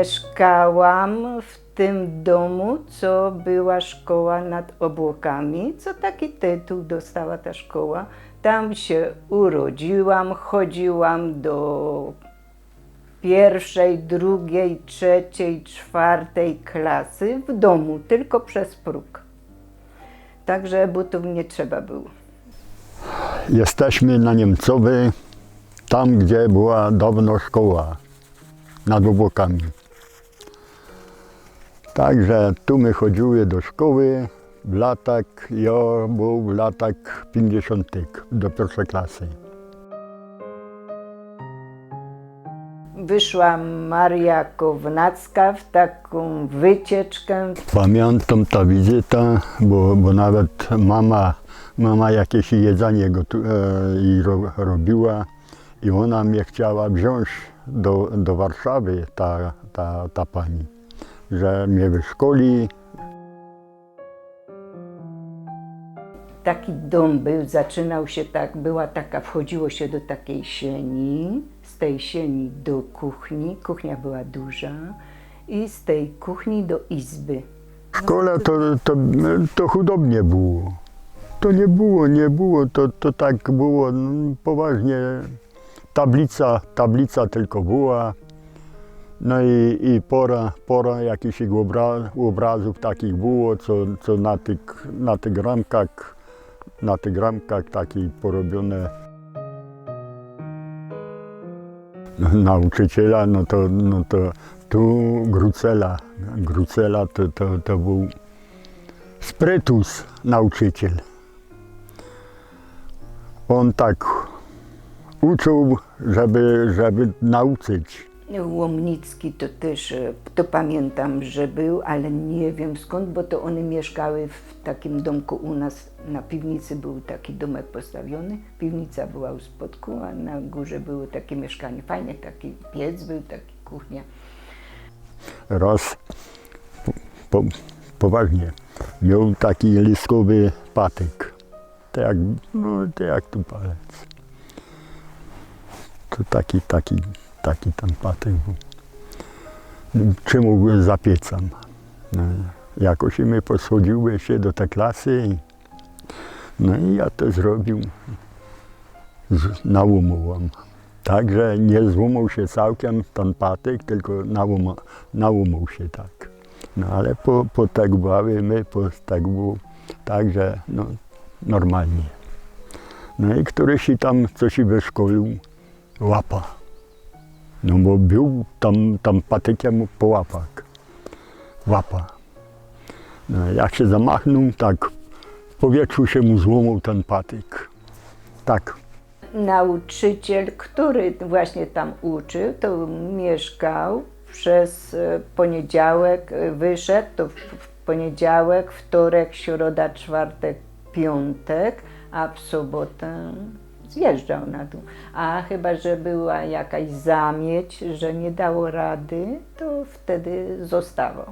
mieszkałam w tym domu, co była szkoła nad obłokami, co taki tytuł dostała ta szkoła. Tam się urodziłam, chodziłam do pierwszej, drugiej, trzeciej, czwartej klasy w domu, tylko przez próg. Także butów nie trzeba było. Jesteśmy na Niemcowej, tam gdzie była dawno szkoła, nad obłokami. Także tu my chodziły do szkoły w latach, ja był w latach 50. do pierwszej klasy. Wyszła Maria Kownacka w taką wycieczkę. Pamiętam ta wizyta, bo, bo nawet mama, mama jakieś jedzenie gotu, e, i ro, robiła i ona mnie chciała wziąć do, do Warszawy, ta, ta, ta pani, że mnie wyszkoli. Taki dom był, zaczynał się tak, była taka, wchodziło się do takiej sieni, z tej sieni do kuchni, kuchnia była duża i z tej kuchni do izby. W szkole to, to, to chudobnie było. To nie było, nie było, to, to tak było no, poważnie. Tablica, tablica tylko była. No i, i pora, pora jakichś obra, obrazów takich było, co, co na, tych, na tych ramkach, na tych ramkach takie porobione nauczyciela, no to, no to tu Grucela, Grucela to, to, to był sprytus nauczyciel. On tak uczył, żeby, żeby nauczyć. Łomnicki to też, e, to pamiętam, że był, ale nie wiem skąd, bo to one mieszkały w takim domku u nas. Na piwnicy był taki domek postawiony, piwnica była u spodku, a na górze było takie mieszkanie. Fajnie, taki piec był, taki kuchnia. Raz po, po, poważnie miał taki liskowy patyk. Tak jak, no, tak jak tu palec. To taki, taki, taki ten patyk był. Czemu go zapiecam? No, jakoś i my poschodziły się do tej klasy i, no i ja to zrobił. Z, nałumowałem. Także nie złamał się całkiem ten patyk, tylko nałumał się tak. No ale po, po tak bawy my, po tak było, także no, normalnie. No i któryś tam coś wyszkolił, łapa. No bo był tam, tam patykiem po łapach. Łapa. No, jak się zamachnął, tak w powietrzu się mu złamał ten patyk. Tak, Nauczyciel, który właśnie tam uczył, to mieszkał przez e, poniedziałek, e, wyszedł to w poniedziałek, wtorek, środa, czwartek, piątek, a w sobotę zjeżdżał na dół. A chyba, że była jakaś zamieć, że nie dało rady, to wtedy zostawał.